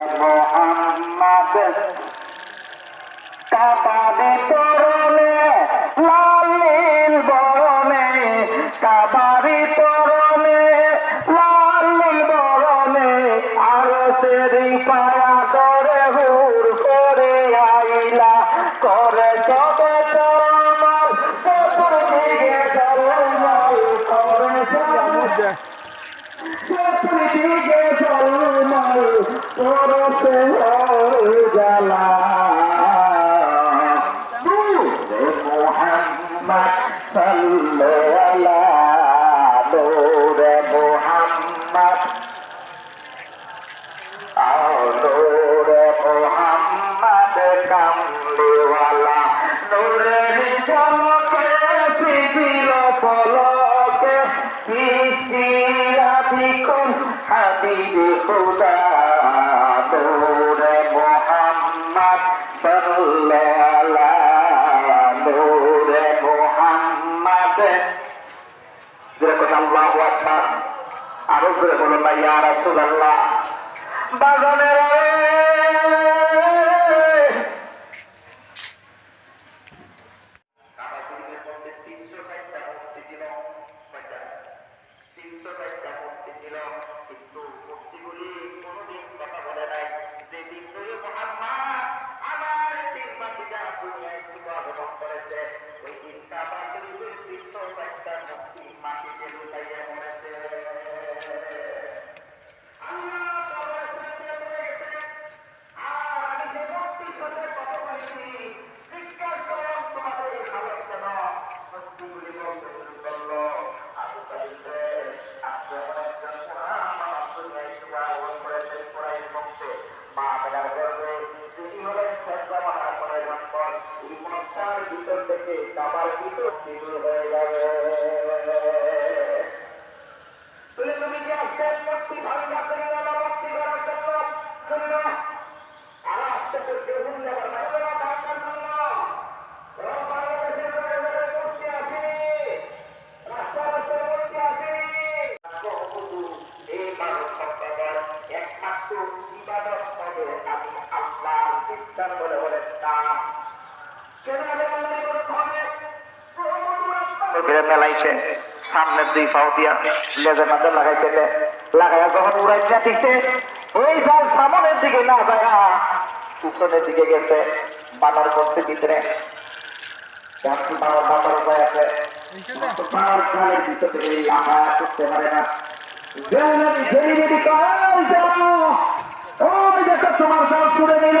মোহাম্মদ কাবাদি তরণে লালিল বরণে কাবাদি তরণে লালিল বরণে আর করতে জ্বালা মোহাম্মদ সাল্লাল্লাহ নূরে মোহাম্মদ নূরে যেরকম আল্লাহু আকবার। আরও করে বলো না ইয়া রাসূলুল্লাহ। বাগানের মাটিতে কাবার ভিতর মেলাইছে সামনের দুই পাও দিয়া লেজের মাঝে লাগাইছে লাগাইয়া যখন উড়াইয়া দিছে ওই যার সামনের দিকে না যায় পিছনের দিকে গেছে বানার করতে ভিতরে। তোমার সব ছুড়ে নিল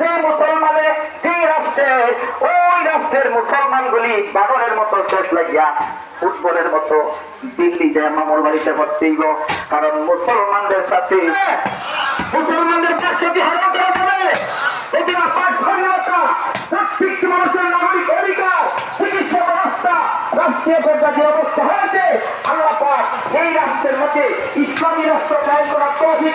যে মুসলমানে যে রাষ্ট্রে, ওই রাষ্ট্রের মুসলমানগুলি বানরের মতো শেষ লাগিয়া ফুটবলের মতো দিল্লি যায় মামুর বাড়িতে ভর্তিব কারণ মুসলমানদের সাথে মুসলমানদের পাশে যে হারা করা যাবে, এটি না পাঁচ স্বাধীনতা, প্রত্যেকটি মানুষের নাগরিক অধিকার, চিকিৎসা ব্যবস্থা, রাষ্ট্রীয় পর্যায়ে যে অবস্থা হয়েছে, আল্লাহ পাক এই রাষ্ট্রের মধ্যে ইসলামী রাষ্ট্র কায়েম করার তৌফিক